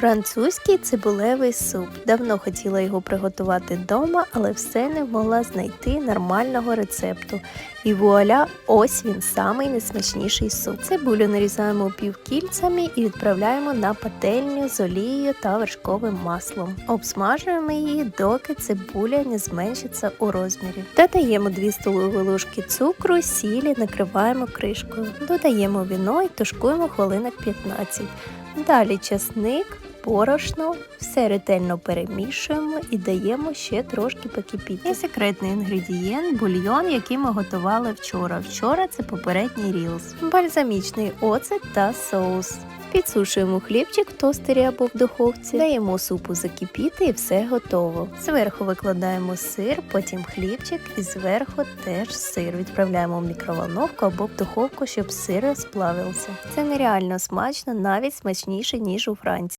Французький цибулевий суп. Давно хотіла його приготувати вдома, але все не могла знайти нормального рецепту. І вуаля, ось він самий найсмачніший суп. Цибулю нарізаємо півкільцями і відправляємо на пательню з олією та вершковим маслом. Обсмажуємо її, доки цибуля не зменшиться у розмірі. Додаємо 2 столові ложки цукру, сілі, накриваємо кришкою. Додаємо віно і тушкуємо хвилинок 15. Далі часник, борошно, все ретельно перемішуємо і даємо ще трошки покипіти. І секретний інгредієнт бульйон, який ми готували вчора. Вчора це попередній рілс, бальзамічний оцет та соус. Підсушуємо хлібчик в тостері або в духовці, даємо супу закипіти і все готово. Зверху викладаємо сир, потім хлібчик і зверху теж сир. Відправляємо в мікроволновку або в духовку, щоб сир розплавився. Це нереально смачно, навіть смачніше, ніж у Франції.